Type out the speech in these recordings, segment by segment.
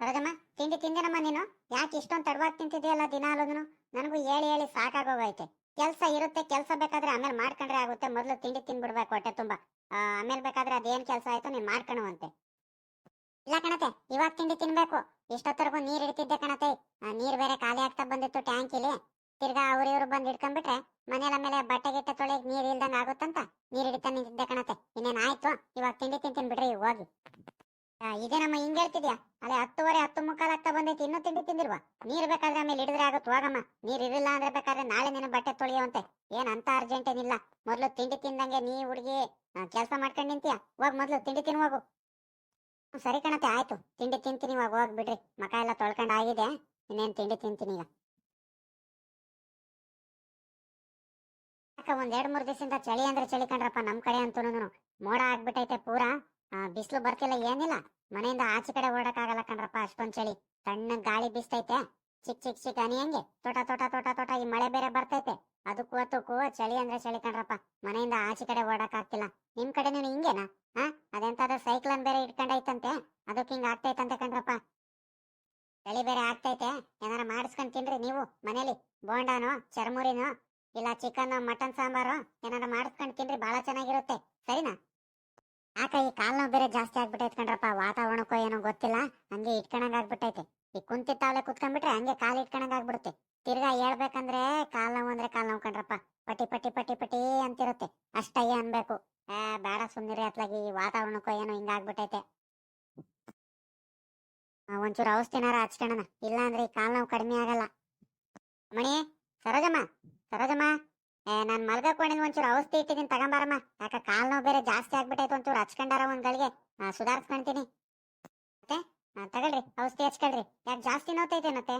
ಸರೋಜಮ್ಮ ತಿಂಡಿ ತಿಂದಿನಮ್ಮ ನೀನು? ಯಾಕೆ ಇಷ್ಟೊಂದು ತಡವಾಗಿ ತಿಂತಿದೆಯಲ್ಲ ದಿನಾಲೂನು ನನಗೂ ಹೇಳಿ ಹೇಳಿ ಸಾಕಾಗೋಗೈತೆ. ಕೆಲಸ ಇರುತ್ತೆ, ಕೆಲಸ ಬೇಕಾದ್ರೆ ಆಮೇಲೆ ಮಾಡ್ಕೊಂಡ್ರೆ ಆಗುತ್ತೆ. ಮೊದಲು ತಿಂಡಿ ತಿನ್ಬಿಡ್ಬೇಕು ಹೊಟ್ಟೆ ತುಂಬಾ. ಆಮೇಲೆ ಬೇಕಾದ್ರೆ ಅದೇನ್ ಕೆಲಸ ಆಯ್ತು ನೀನ್ ಮಾಡ್ಕೊಳುವಂತೆ ಇಲ್ಲ ಕಣತೆ, ಇವಾಗ ತಿಂಡಿ ತಿನ್ಬೇಕು. ಇಷ್ಟೊತ್ತರೆಗೂ ನೀರ್ ಇಡ್ತಿದ್ದೆ ಕಣತೆ. ನೀರ್ ಬೇರೆ ಖಾಲಿ ಆಗ್ತಾ ಬಂದಿತ್ತು ಟ್ಯಾಂಕಿಲಿ ತಿರ್ಗಾ ಅವ್ರ ಇವ್ರು ಬಂದು ಇಟ್ಕೊಂಡ್ಬಿಟ್ರೆ ಮನೇಲ ಮೇಲೆ ಬಟ್ಟೆ ಗಿಟ್ಟೆ ತೊಳೆಯಕ್ ನೀರ್ ಇಲ್ದಂಗ ಆಗುತ್ತಂತ? ನೀರ್ ಹಿಡಿತಾ ನಿಂತಿದ್ದೆ ಕಣತೆ. ಇನ್ನೇನ್ ಆಯ್ತು? ಇವಾಗ ತಿಂಡಿ ತಿಂತೀನಿ ಬಿಡ್ರಿ, ಹೋಗಿ. ಆ, ಇದೇನಮ್ಮ ಹಿಂಗ್ ಹೇಳ್ತಿದ್ಯಾ ಅಲ್ಲೇ ಹತ್ತುವರೆ ಹತ್ತು ಮುಕ್ಕಾಲ್ ಆಗ್ತಾ ಬಂದೈತಿ ಇನ್ನೂ ತಿಂಡಿ ತಿಂದಿಲ್ವಾ? ನೀರ್ ಬೇಕಾದ್ರೆ ಆಮೇಲೆ ಹಿಡಿದ್ರೆ ಆಗುತ್ತೆ? ಹೋಗಮ್ಮ ನೀರ್ ಇರಲಿಲ್ಲ ಅಂದ್ರೆ ಬೇಕಾದ್ರೆ ನಾಳೆ ನಿನ್ನ ಬಟ್ಟೆ ತೊಳೆಯುವಂತೆ. ಏನ್ ಅಂತ ಅರ್ಜೆಂಟ್ ಏನಿಲ್ಲ. ಮೊದ್ಲು ತಿಂಡಿ ತಿಂದಂಗೆ ನೀ ಹುಡುಗಿ ಕೆಲಸ ಮಾಡ್ಕೊಂಡು ನಿಂತೀಯ? ಹೋಗ್ ಮೊದ್ಲು ತಿಂಡಿ ತಿನ್ ಹೋಗು. ಸರಿ ಕಣತೆ ಆಯ್ತು. ತಿಂಡಿ ತಿಂತೀನಿ ಇವಾಗ ಹೋಗ್ ಬಿಡ್ರಿ. ಮಕ ಎಲ್ಲ ತೊಳ್ಕೊಂಡ್ ಆಗಿದೆ. ಇನ್ನೇನ್ ತಿಂಡಿ ತಿಂತೀನಿ ಈಗ. ಒಂದ್ ಎರಡ್ ಮೂರ್ ದಿವಸದಿಂದ ಚಳಿ ಅಂದ್ರೆ ಚಳಿ ಕಣ್ರಪ್ಪ ನಮ್ ಕಡೆ ಅಂತೂ ಮೋಡ ಆಗ್ಬಿಟ್ಟೈತೆ ಪೂರಾ. ಬಿಸಿಲು ಬರ್ತಿಲ್ಲ, ಏನಿಲ್ಲ. ಮನೆಯಿಂದ ಆಚೆ ಕಡೆ ಓಡಕ್ ಆಗಲ್ಲ ಕಣ್ರಪ್ಪ ಅಷ್ಟೊಂದ್ ಚಳಿ ಸಣ್ಣ ಗಾಳಿ ಬೀಸ್ತೈತೆ. ಚಿಕ್ ಚಿಕ್ ಚಿಕ್ ಹನಿ ಹಂಗೆ. ತೋಟ ತೋಟ ತೋಟ ತೋಟ ಈ ಮಳೆ ಬೇರೆ ಬರ್ತೈತೆ. ಅದಕ್ಕೂ ಕೂವ ಚಳಿ ಅಂದ್ರೆ ಚಳಿ ಕಣ್ರಪ್ಪ. ಮನೆಯಿಂದ ಆಚೆ ಕಡೆ ಓಡಕ್ ಆಗ್ತಿಲ್ಲ ನಿಮ್ ಕಡೆ ನೀನು ಹಿಂಗೇನಾ? ಹಾ ಅದೆಂತಾದ್ರೂ ಸೈಕ್ಲನ್ ಬೇರೆ ಇಟ್ಕೊಂಡೈತಂತೆ ಅದಕ್ಕೆ ಹಿಂಗ ಆಗ್ತೈತಂತೆ ಕಣ್ರಪ್ಪ. ಚಳಿ ಬೇರೆ ಆಗ್ತೈತೆ. ಏನಾರ ಮಾಡಿಸ್ಕೊಂಡ್ ತಿನ್ರಿ ನೀವು, ಮನೇಲಿ. ಬೋಂಡಾನೋ, ಚರ್ಮುರಿನೋ, ಇಲ್ಲ ಚಿಕನ್ ಮಟನ್ ಸಾಂಬಾರು, ಏನಾರ ಮಾಡಿಸ್ಕೊಂಡ್ ತಿನ್ರಿ ಬಹಳ ಚೆನ್ನಾಗಿರುತ್ತೆ. ಸರಿನಾ? ಯಾಕ ಈ ಕಾಲ್ ನೋವು ಬೇರೆ ಜಾಸ್ತಿ ಆಗ್ಬಿಟ್ಟೈತೆ ಕಣ್ರಪ್ಪ. ವಾತಾವರಣಕ್ಕೋ ಏನೋ ಗೊತ್ತಿಲ್ಲ. ಹಂಗೆ ಇಟ್ಕೊಂಡಂಗೆ ಆಗ್ಬಿಟ್ಟೈತೆ. ಈ ಕುಂತಿತ್ತಾವಲೆ ಕುತ್ಕೊಂಡ್ಬಿಟ್ರೆ ಹಂಗೆ ಕಾಲ್ ಇಟ್ಕೊಂಡಂಗೆ ಆಗ್ಬಿಡುತ್ತೆ. ತಿರ್ಗಾ ಹೇಳ್ಬೇಕಂದ್ರೆ ಕಾಲ್ ನೋವು ಅಂದ್ರೆ ಕಾಲ್ ನೋವು ಕಣ್ರಪ್ಪ. ಪಟಿ ಪಟಿ ಪಟಿ ಪಟಿ ಅಂತಿರುತ್ತೆ. ಅಷ್ಟಯ್ಯ ಅನ್ಬೇಕು. ಆ, ಬೇಡ ಸುಂದರಿ ಅತ್ಲಾಗಿ ಈ ವಾತಾವರಣಕ್ಕೋ ಏನೋ ಹಿಂಗಾಗ್ಬಿಟ್ಟೈತೆ ಒಂಚೂರು ಔಷಧಿನಾರ ಹಚ್ಕೊಳ್ಳೋಣ ಇಲ್ಲ ಅಂದ್ರೆ ಈ ಕಾಲ್ ನೋವು ಕಡಿಮೆ ಆಗಲ್ಲ. ಮಣಿ, ಸರೋಜಮ್ಮ ಸರೋಜಮ್ಮ. ನಾನ್ ಮಲ್ಗಕೊಂಡಿದ್ ಒಂಚೂರು ಔಷಧಿ ಇಟ್ಟಿದ್ದೀನಿ, ತಗೊಂಬಾರಮ್ಮ. ಯಾಕ ಕಾಲ್ ನೋವು ಬೇರೆ ಜಾಸ್ತಿ ಆಗ್ಬಿಟ್ಟೈತೆ ಒಂಚೂರು ಹಚ್ಕೊಂಡಾರ ಒಂದ್ ಗಳಿಗೆ ಸುಧಾರಿಸ್ಕೊಂತೀನಿ ಮತ್ತೆ? ತಗೊಳ್ರಿ, ಔಷಧಿ ಹಚ್ಕೊಳ್ರಿ. ಯಾಕೆ ಜಾಸ್ತಿ ನೋತೈತೆ ಮತ್ತೆ?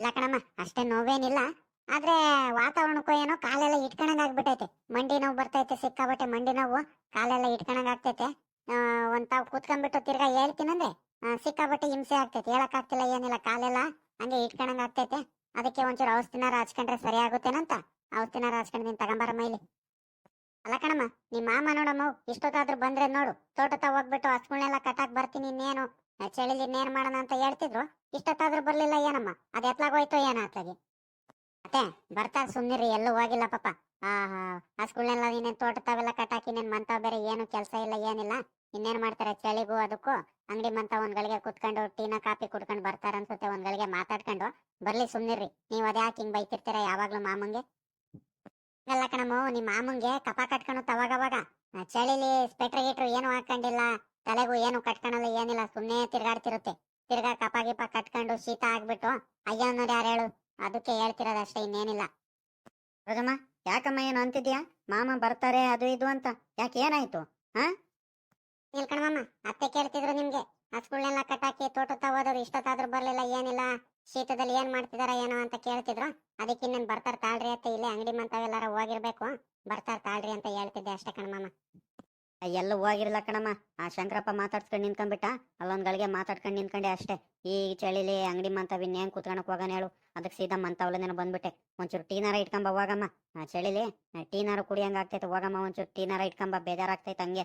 ಇಲ್ಲ ಕಣಮ್ಮ, ಅಷ್ಟೇ ನೋವೇನಿಲ್ಲ. ಆದ್ರೆ ವಾತಾವರಣಕ್ಕೂ ಏನೋ ಕಾಲೆಲ್ಲ ಇಟ್ಕೊಂಡಂಗ್ ಆಗ್ಬಿಟ್ಟೈತೆ ಮಂಡಿ ನೋವು ಬರ್ತೈತೆ ಸಿಕ್ಕಾಬಟ್ಟೆ ಮಂಡಿ ನೋವು, ಕಾಲೆಲ್ಲ ಇಟ್ಕೊಂಡಂಗ್ ಆಗ್ತೈತೆ. ಒಂದ್ ತಾವ್ ಕೂತ್ಕೊಂಡ್ಬಿಟ್ಟು ತಿರ್ಗಾ ಹೇಳ್ತೀನಂದ್ರೆ ಸಿಕ್ಕಾಬಟ್ಟೆ ಹಿಂಸೆ ಆಗ್ತೈತೆ. ಹೇಳಕ್ ಆಗ್ತಿಲ್ಲ ಏನಿಲ್ಲ, ಕಾಲೆಲ್ಲ ಹಂಗೆ ಇಟ್ಕೊಂಡಂಗ್ ಆಗ್ತೈತೆ. ಅದಕ್ಕೆ ಒಂಚೂರು ಔಷಧಿನಾರ ಹಚ್ಕೊಂಡ್ರೆ ಸರಿ ಆಗುತ್ತೇನಂತ ಔಷಧಿನಾರ ನೀನ್ ತಗೊಂಬಾರಮ್ಮ ಇಲ್ಲಿ. ಅಲ್ಲ ಕಣಮ್ಮ ನಿಮ್ಮ ಮಾಮ ನೋಡಮ್ಮ ಇಷ್ಟೊತ್ತಾದ್ರೂ ಬಂದ್ರೆ ನೋಡು ತೋಟತ ಹೋಗ್ಬಿಟ್ಟು ಹಸ್ಗಳನ್ನೆಲ್ಲ ಕಟ್ಟಾಕ್ ಬರ್ತೀನಿ ಇನ್ನೇನು ಚಳಿಲಿ ಇನ್ನೇನು ಮಾಡೋಣ ಅಂತ ಹೇಳ್ತಿದ್ರು, ಇಷ್ಟೊತ್ತಾದ್ರೂ ಬರ್ಲಿಲ್ಲ ಏನಮ್ಮ, ಅದ್ ಎತ್ಲಾಗೋಯ್ತು ಏನ ಅತ್ಲಾಗಿ ಮತ್ತೆ ಬರ್ತಾರ ಸುಮ್ನಿರಿ, ಎಲ್ಲೂ ಹೋಗಿಲ್ಲ ಪಾಪ. ಆ ಹಸ್ಗಳನ್ನೆಲ್ಲ ಇನ್ನೇನ್ ತೋಟ ತಾವೆಲ್ಲ ಕಟ್ಟಾಕಿ ಇನ್ನೇನ್ ಮಂತಾವ್ ಬೇರೆ ಏನು ಕೆಲಸ ಇಲ್ಲ, ಏನಿಲ್ಲ. ಇನ್ನೇನ್ ಮಾಡ್ತಾರೆ ಚಳಿಗೂ ಅದಕ್ಕೂ, ಅಂಗಡಿ ಮಂತ ಒಂದ್ಗಳಿಗೆ ಕುತ್ಕೊಂಡು ಟೀನ, ಕಾಫಿ ಕುಡ್ಕೊಂಡು ಬರ್ತಾರ ಅನ್ಸುತ್ತೆ ಒಂದ್ ಗಳಿಗೆ ಮಾತಾಡ್ಕೊಂಡು, ಬರ್ಲಿ ಸುಮ್ನಿರ್ರಿ ನೀವ್ ಅದ್ಯಾಕೆ ಹಿಂಗ್ ಬೈತಿರ್ತೀರ ಯಾವಾಗ್ಲೂ ಮಾಮಂಗೆ? ಅಲ್ಲ ಕಣಮ್ಮ ನಿಮ್ಮ ಮಾಮಂಗೆ ಕಪ ಕಟ್ಕೊಂಡು ಅವಾಗ ಚಳಿಲಿ ಸ್ವೆಟರ್ ಗಿಟ್ರು ಏನು ಹಾಕೊಂಡಿಲ್ಲ ತಲೆಗೂ ಏನು ಕಟ್ಕೊಳಲ್ಲ, ಏನಿಲ್ಲ ಸುಮ್ಮನೆ ತಿರ್ಗಾಡ್ತಿರುತ್ತೆ. ತಿರ್ಗಾ ಕಪ ಗಿಪ ಕಟ್ಕೊಂಡು ಶೀತ ಆಗ್ಬಿಟ್ಟು, ಅಯ್ಯೋ ನೋಡಿ ಯಾರು ಹೇಳು? ಅದಕ್ಕೆ ಹೇಳ್ತಿರೋದು ಅಷ್ಟೇ ಇನ್ನೇನಿಲ್ಲ. ರೋಜಮ್ಮ, ಯಾಕಮ್ಮ ಏನು ಅಂತಿದ್ಯಾ? ಮಾಮ ಬರ್ತಾರೆ, ಅದು ಇದು ಅಂತ. ಯಾಕೆ ಏನಾಯ್ತು? ಹಾ? ಇಲ್ಕಣಮ್ಮ ಅತ್ತೆ ಕೇಳ್ತಿದ್ರು ನಿಮ್ಗೆ. ಹಸ್ಗಳನ್ನೆಲ್ಲ ಕಟ್ಟಾಕಿ ತೋಟ ಹೋದವ್ರು ಇಷ್ಟೊತ್ತಾದ್ರೂ ಬರ್ಲಿಲ್ಲ, ಏನಿಲ್ಲ. ಶೀತದಲ್ಲಿ ಏನ್ ಮಾಡ್ತಿದಾರ ಏನೋ ಅಂತ ಕೇಳ್ತಿದ್ರು. ಅದಕ್ಕೆ ಇನ್ನೇನ್ ಬರ್ತಾರ ತಾಳ್ರಿ ಅಂತ ಇಲ್ಲೇ ಅಂಗಡಿ ಮಂತಾವೆಲ್ಲಾರ ಹೋಗಿರ್ಬೇಕು. ಬರ್ತಾರ ತಾಳ್ರಿ ಅಂತ ಹೇಳ್ತಿದ್ದೆ ಅಷ್ಟೇ ಕಣಮ್ಮ ಎಲ್ಲ ಹೋಗಿರ್ಲ ಕಣಮ್ಮ ಆ ಶಂಕರಪ್ಪ ಮಾತಾಡ್ಸ್ಕೊಂಡ್ ನಿಂತ್ಕೊಂಡ್ಬಿಟ್ಟ. ಅಲ್ಲೊಂದ್ ಗಳಿಗೆ ಮಾತಾಡ್ಕೊಂಡ್ ನಿಂತ್ಕೊಂಡೆ ಅಷ್ಟೇ. ಈ ಚಳಿಲಿ ಅಂಗಡಿ ಮಂತಾವ್ ಇನ್ನೇನ್ ಕುತ್ಕೊಳಕ್ ಹೋಗೋಣ ಹೇಳು. ಅದಕ್ಕೆ ಸೀದಾ ಮಂತಾವಲ್ಲದೇನ ಬಂದ್ಬಿಟ್ಟೆ. ಒಂಚೂರು ಟೀನಾರ ಇಟ್ಕೊಂಬ ಹೋಗಮ್ಮ. ಆ ಚಳಿಲಿ ಟೀನಾರು ಟೀನಾರ ಕುಡಿಯಂಗ ಆಗ್ತೈತೆ ಹೋಗಮ್ಮ. ಒಂಚೂರು ಟೀನಾರ ಇಟ್ಕೊಂಬ ಬೇಜಾರಾಗ್ತೈತೆ ಹಂಗೆ.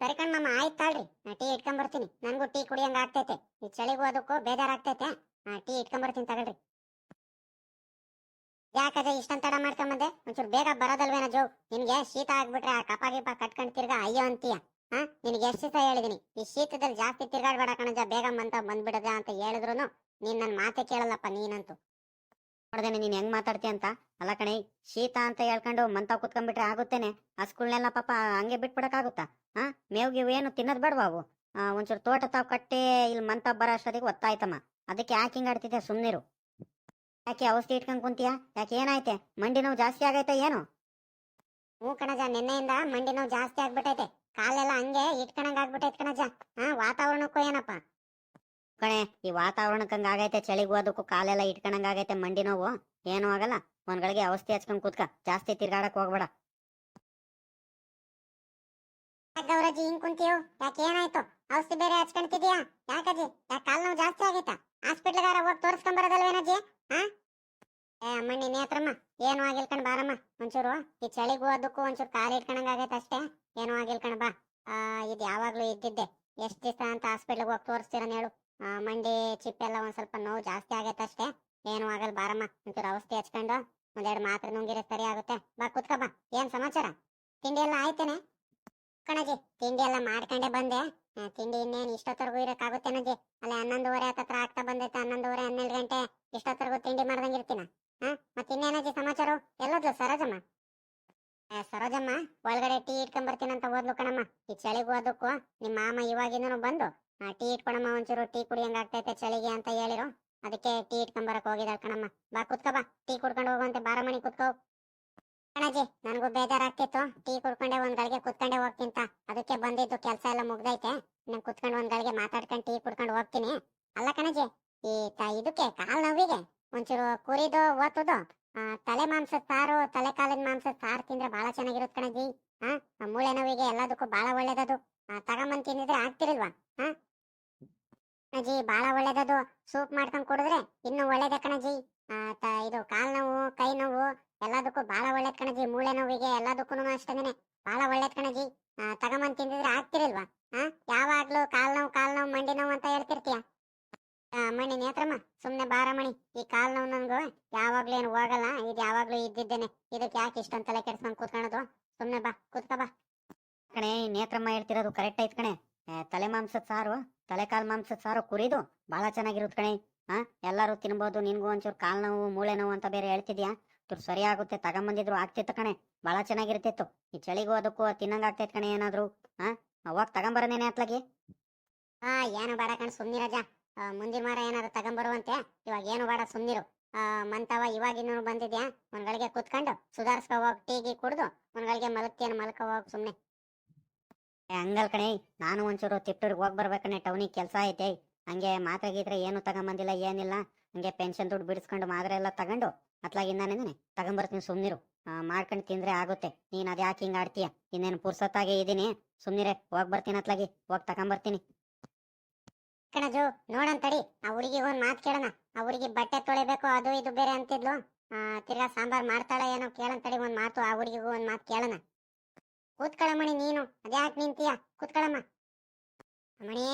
ಸರಿ ಕಣ್ಮಮ್ಮ ಆಯ್ತು ತಾಳ್ರಿ. ನಾ ಟೀ ಇಟ್ಕೊಂಡ್ ಬರ್ತೀನಿ ನನ್ಗೂ ಟೀ ಕುಡಿಯಂಗ ಆಗ್ತೈತೆ. ಈ ಚಳಿಗೂ ಅದಕ್ಕೂ ಬೇಜಾರಾಗ್ತೈತೆ ಆ ಟೀ ಇಟ್ಕೊಂಬರ್ತೀನಿ ತಗೊಳ್ರಿ. ಯಾಕದ ಇಷ್ಟಂತ ತಡ ಮಾಡ್ಕೊಂಬಂದೆ? ಒಂಚೂರು ಬೇಗ ಬರೋದಲ್ವೇನ ಜೋ? ನಿನ್ಗೆ ಶೀತ ಆಗ್ಬಿಟ್ರೆ ಆ ಕಪ ಗಿಪ ಕಟ್ಕೊಂಡ್ ತಿರ್ಗ ಅಯ್ಯೋ ಅಂತೀಯ? ಹಾ, ನಿನ್ಗೆ ಎಷ್ಟು ಸಹ ಹೇಳಿದೀನಿ? ಈ ಶೀತದಲ್ಲಿ ಜಾಸ್ತಿ ತಿರ್ಗಾಡ್ಬೇಡ ಕಣಜ, ಬೇಗ ಬಂತ ಬಂದ್ಬಿಡದ ಅಂತ ಹೇಳಿದ್ರು ನೀನ್ ನನ್ ಮಾತೆ ಕೇಳಲ್ಲಪ್ಪ ನೀನಂತೂ. ನೋಡ್ದೇನೆ ನೀನ್ ಹೆಂಗ್ ಮಾತಾಡ್ತೀಯ ಅಂತ? ಅಲ್ಲ ಕಣೆ, ಶೀತ ಅಂತ ಹೇಳ್ಕೊಂಡು ಮಂತ ಕುತ್ಕೊಂಡ್ಬಿಟ್ರೆ ಆಗುತ್ತೇನೆ? ಹಸ್ಗಳನ್ನೆಲ್ಲ ಪಾಪ ಹಂಗೆ ಬಿಟ್ಬಿಡಕ್ಕಾಗುತ್ತಾ? ಹಾ ಮೇವ್ ಗಿವ್ ಏನು ತಿನ್ನೋದ್ ಬೇಡವಾ ಅವು? ಒಂಚೂರು ತೋಟ ತಾವ್ ಕಟ್ಟಿ ಇಲ್ಲಿ ಮಂತ ಬರೋ ಅಷ್ಟೊತ್ತಿಗೆ ಒತ್ತಾಯ್ತಮ್ಮ. ಅದಕ್ಕೆ ಯಾಕೆ ಹಿಂಗ್ ಆಡ್ತಿದ್ದೆ ಸುಮ್ನಿರು ಯಾಕೆ ಔಷಧಿ ಇಟ್ಕೊಂಡ್ ಕುಂತೀಯ? ಯಾಕೆ ಏನಾಯ್ತೆ? ಮಂಡಿ ನೋವು ಜಾಸ್ತಿ ಆಗೈತೆ ಏನು? ಹ್ಞೂ ಕಣಜ, ನಿನ್ನೆಯಿಂದ ಮಂಡಿ ನೋವು ಜಾಸ್ತಿ ಆಗ್ಬಿಟ್ಟೈತೆ. ಕಾಲೆಲ್ಲ ಹಂಗೆ ಇಟ್ಕೊಂಡಂಗ ಆಗ್ಬಿಟ್ಟೈತೆ ಕಣಜ. ಹಾ, ವಾತಾವರಣಕ್ಕೂ ಏನಪ್ಪ? ಕಣೆ, ಈ ವಾತಾವರಣಕ್ಕೆ ಹಂಗ ಆಗೈತೆ, ಚಳಿಗೂ ಅದಕ್ಕೂ ಕಾಲೆಲ್ಲ ಇಟ್ಕೊಂಡಂಗ ಆಗೈತೆ, ಮಂಡಿ ನೋವು. ಏನೂ ಆಗಲ್ಲ. ಒಂದ್ಗಳಿಗೆ ಔಷಧಿ ಹಚ್ಕೊಂಡ್ ಕೂತ್ಕ. ಜಾಸ್ತಿ ತಿರ್ಗಾಡಕ್ ಹೋಗ್ಬೇಡ. ಗೌರಜ್ಜಿ ಹಿಂಗ್ ಕುಂತೀವ್ ಯಾಕೆ ಏನಾಯ್ತು? ಔಷಧಿ ಬೇರೆ ಹಚ್ಕೊಂತಿದ್ಯಾ ಯಾಕಜ್ಜಿ ಯಾಕೆ ಕಾಲ್ ನೋವು ಜಾಸ್ತಿ ಆಗೈತಾ? ಹಾಸ್ಪಿಟ್ಲ್ಗಾರ ಹೋಗಿ ತೋರಿಸ್ಕೊಂಡ್ ಬರೋದಲ್ವೇನಜ್ಜಿ ಹಾ ಏ ಅಮ್ಮಣ್ಣಿ ನೇತ್ರಮ್ಮ ಏನು ಆಗಿಲ್ಕಣ್ ಬಾರಮ್ಮ. ಒಂಚೂರು ಈ ಚಳಿಗೂ ಅದಕ್ಕೂ ಒಂಚೂರು ಕಾಲು ಇಟ್ಕೊಂಡಂಗ ಆಗೈತೆ ಅಷ್ಟೇ. ಏನೂ ಆಗಿಲ್ಕಂಡ್ ಬಾ. ಆ ಇದು ಯಾವಾಗ್ಲೂ ಇದ್ದಿದ್ದೆ. ಎಷ್ಟ್ ದಿವಸ ಅಂತ ಹಾಸ್ಪಿಟ್ಲ್ಗೆ ಹೋಗಿ ತೋರಿಸ್ತೀರನ್ ಹೇಳು. ಆ, ಮಂಡಿ ಚಿಪ್ಪೆಲ್ಲ ಒಂದ್ ಸ್ವಲ್ಪ ನೋವು ಜಾಸ್ತಿ ಆಗೈತೆ ಅಷ್ಟೇ. ಏನೂ ಆಗಲ್ಲ ಬಾರಮ್ಮ. ಒಂಚೂರು ಔಷಧಿ ಹಚ್ಕೊಂಡು ಒಂದೆರಡು ಮಾತ್ರ ನುಂಗಿರ ಸರಿ ಆಗುತ್ತೆ. ಬಾ ಕುತ್ಕೋ ಬಾ. ಏನ್ ಸಮಾಚಾರ? ತಿಂಡಿ ಎಲ್ಲ ಆಯ್ತೇನೆ? ಕಣಜಿ, ತಿಂಡಿ ಎಲ್ಲ ಮಾಡ್ಕೊಂಡೆ ಬಂದೆ. ತಿಂಡಿ ಇನ್ನೇನು ಇಷ್ಟೊತ್ತರೆಗೂ ಇರಕ್ಕಾಗುತ್ತೇನಜ್ಜಿ ಅಲ್ಲಿ ಹನ್ನೊಂದುವರೆ ಹತ್ತತ್ರ ಆಗ್ತಾ ಬಂದೈತೆ, ಹನ್ನೊಂದುವರೆ ಹನ್ನೆರಡು ಗಂಟೆ ಇಷ್ಟೊತ್ತರೆಗೂ ತಿಂಡಿ ಮಾಡ್ದಂಗೆ ಇರ್ತೀನ? ಹಾ ಮತ್ತೆ ಇನ್ನೇನಜ್ಜಿ ಸಮಾಚಾರ? ಎಲ್ಲೋದ್ಲು ಸರೋಜಮ್ಮ? ಸರೋಜಮ್ಮ, ಒಳಗಡೆ ಟೀ ಇಟ್ಕೊಂಡ್ ಬರ್ತೀನಂತ ಓದ್ಲು ಕಣಮ್ಮ. ಈ ಚಳಿಗೂ ಅದಕ್ಕೂ. ನಿಮ್ಮ ಮಾಮ ಇವಾಗಿಂದನು ಬಂದು ಟೀ ಇಟ್ಕೊಳಮ್ಮ ಒಂಚೂರು ಟೀ ಕುಡಿಯಂಗ್ ಆಗ್ತೈತೆ ಚಳಿಗೆ ಅಂತ ಹೇಳಿರು. ಅದಕ್ಕೆ ಟೀ ಇಟ್ಕೊಂಡ್ ಬರಕ್ ಕಣಮ್ಮ. ಬಾ ಕುತ್ಕೋ ಬಾ, ಟೀ ಕುಡ್ಕೊಂಡು ಹೋಗುವಂತೆ ಬಾರ ಮಣಿ ಕುತ್ಕೋ. ಕಣಜಿ ನನಗೂ ಬೇಜಾರಾಗ್ತಿತ್ತು. ಟೀ ಕುಡ್ಕೊಂಡೆ ಒಂದ್ ಗಳಿಗೆ ಕುತ್ಕೊಂಡೆ ಹೋಗ್ತಿಂತ ಅದಕ್ಕೆ ಬಂದಿದ್ದು ಕೆಲಸ ಎಲ್ಲ ಮುಗ್ದೈತೆ. ನಾನು ಕುತ್ಕೊಂಡು ಒಂದ್ ಗಳಿಗೆ ಮಾತಾಡ್ಕೊಂಡು ಟೀ ಕುಡ್ಕೊಂಡು ಹೋಗ್ತೀನಿ. ಅಲ್ಲ ಕಣಜಿ, ಈ ಇದಕ್ಕೆ ಕಾಲ್ ನೋವಿಗೆ? ಒಂಚೂರು ಕುರಿದು ಓತುದು. ತಲೆ ಮಾಂಸದ ಸಾರು, ತಲೆ ಕಾಲಿನ ಮಾಂಸದ ಸಾರು ತಿಂದ್ರೆ ಬಹಳ ಚೆನ್ನಾಗಿರುತ್ತೆ ಕಣಜಿ. ಹಾ ಮೂಳೆ ನೋವಿಗೆ ಎಲ್ಲದಕ್ಕೂ ಬಹಳ ಒಳ್ಳೇದದು. ತಗೊಂಬಂದ್ ತಿಂದಿದ್ರೆ ಆಗ್ತಿರಲ್ವಾ? ಹಾ ಅಜ್ಜಿ ಬಹಳ ಒಳ್ಳೇದದು. ಸೂಪ್ ಮಾಡ್ಕೊಂಡ್ ಕುಡಿದ್ರೆ ಇನ್ನು ಒಳ್ಳೇದೇ ಕಣಜಿ. ಇದು ಕಾಲ್ ನೋವು, ಕೈ ನೋವು, ಎಲ್ಲದಕ್ಕೂ ಬಹಳ ಒಳ್ಳೇದ್ ಕಣಜಿ. ಮೂಳೆ ನೋವಿಗೆ ಎಲ್ಲದಕ್ಕೂ ಅಷ್ಟೇನೆ ಬಹಳ ಒಳ್ಳೇದ್ ಕಣಜಿ. ತಗೊಂಬಂದ್ ತಿಂದಿದ್ರೆ ಆಗ್ತಿರಲ್ವಾ ಹಾ ಯಾವಾಗ್ಲೂ ಕಾಲ್ ನೋವು ಕಾಲ್ ನೋವು, ಮಂಡಿ ನೋವು ಅಂತ ಹೇಳ್ತಿರ್ತೀಯ? ಮಣಿ ನೇತ್ರಮ್ಮ, ಸುಮ್ನೆ ಬಾರ ಮಣಿ. ಈ ಕಾಲ್ ನೋವು ನನ್ಗೂ ಯಾವಾಗ್ಲೂ ಏನು ಹೋಗಲ್ಲ. ಇದು ಯಾವಾಗ್ಲೂ ಇದ್ದಿದ್ದೇನೆ. ಇದಕ್ಕೆ ಯಾಕೆ ಇಷ್ಟೊಂದ್ ತಲೆ ಕೆಡ್ಸ್ಕೊಂಡ್ ಕೂತ್ಕೊಳ್ಳೋದು ಸುಮ್ನೆ ಬಾ, ಕೂತ್ಕೋ ಬಾ. ಕಣೆ, ನೇತ್ರಮ್ಮ ಹೇಳ್ತಿರೋದು ಕರೆಕ್ಟ್ ಐತ್ ಕಣೆ. ತಲೆ ಮಾಂಸದ ಸಾರು, ತಲೆ ಕಾಲ್ ಮಾಂಸದ ಸಾರು ಕುರಿದು ಬಹಳ ಚೆನ್ನಾಗಿರುತ್ತೆ ಕಣೆ. ಹಾ ಎಲ್ಲರೂ ತಿನ್ಬೋದು ನಿನ್ಗೂ ಒಂಚೂರು ಕಾಲ್ ನೋವು ಮೂಳೆ ನೋವು ಅಂತ ಬೇರೆ ಹೇಳ್ತಿದ್ಯಾ? ತುರ್ ಸರಿ ಆಗುತ್ತೆ ತಗೊಂಬಂದಿದ್ರು ಆಗ್ತಿತ್ತು ಕಣೆ. ಬಹಳ ಚೆನ್ನಾಗಿರ್ತಿತ್ತು. ಈ ಚಳಿಗೂ ಅದಕ್ಕೂ ತಿನ್ನಂಗ ಆಗ್ತೈತ್ ಕಣೆ ಏನಾದ್ರು ಹಾ ಅವಾಗ ತಗೊಂಬರನೇನೆ ಅತ್ಲಾಗಿ? ಆ ಏನು ಬೇಡ ಕಣ್ ಸುಮ್ನಿರಜ ಮುಂದಿನ ವಾರ ಏನಾದ್ರು ತಗೊಂಬರುವಂತೆ ಇವಾಗ ಏನು ಬೇಡ ಸುಮ್ನಿರು. ಮಂತವ ಇವಾಗಿನ್ನೂ ಬಂದಿದ್ಯಾ? ಒಂದ್ಗಳಿಗೆ ಕುತ್ಕೊಂಡು ಸುಧಾರ್ಸ್ಕೊ ಹೋಗ್ ಟೀಗಿ ಕುಡ್ದು ಒಂದ್ಗಳಿಗೆ ಮಲಕ್ತಿಯನ್ನು ಮಲಕ ಹೋಗ್ ಸುಮ್ನೆ. ಏ, ಹಂಗಲ್ ಕಣೆ ನಾನು ಒಂಚೂರು ತಿಪ್ಟೂರಿಗೆ ಹೋಗಿ ಬರ್ಬೇಕಣೆ ಟೌನಿಗೆ ಕೆಲಸ ಐತೆ. ಹಂಗೆ ಮಾತ್ರೆ ಗೀತ್ರೆ ಏನು ತಗೊಂಬಂದಿಲ್ಲ, ಏನಿಲ್ಲ. ಹಂಗೆ ಪೆನ್ಷನ್ ದುಡ್ಡು ಬಿಡಿಸ್ಕೊಂಡು ಮಾತ್ರೆ ಎಲ್ಲ ತಗೊಂಡು ಅತ್ಲಾಗಿಂದಾನೇನೆ ತಗೊಂಬರ್ತೀನಿ ಸುಮ್ನಿರು. ಮಾಡ್ಕೊಂಡು ತಿಂದ್ರೆ ಆಗುತ್ತೆ. ನೀನ್ ಅದ್ ಯಾಕೆ ಹಿಂಗ್ ಆಡ್ತೀಯ? ಇನ್ನೇನು ಪುರ್ಸತ್ತಾಗೆ ಇದೀನಿ? ಸುಮ್ನಿರೆ, ಹೋಗ್ ಬರ್ತೀನಿ ಅತ್ಲಾಗಿ. ಹೋಗ್ ತಗೊಂಬರ್ತೀನಿ. ಕಣಜು, ನೋಡನ್ ತಡಿ. ಆ ಹುಡುಗಿ ಒಂದ್ ಮಾತ್ ಕೇಳೋಣ. ಆ ಹುಡುಗಿ ಬಟ್ಟೆ ತೊಳಿಬೇಕು, ಅದು ಇದು ಬೇರೆ ಅಂತಿದ್ಲು. ತಿರ್ಗಾ ಸಾಂಬಾರ್ ಮಾಡ್ತಾಳ ಏನೋ ಕೇಳನ್ ತಡಿ ಒಂದ್ ಮಾತು, ಆ ಹುಡುಗಿಗೂ ಒಂದ್ ಮಾತು ಕೇಳೋಣ. ಕೂತ್ಕೊಳ್ಳಮಣಿ ನೀನು. ಅದ್ಯಾಕೆ ನಿಂತೀಯ? ಕೂತ್ಕೊಳ್ಳಮ್ಮ. ಮಣಿ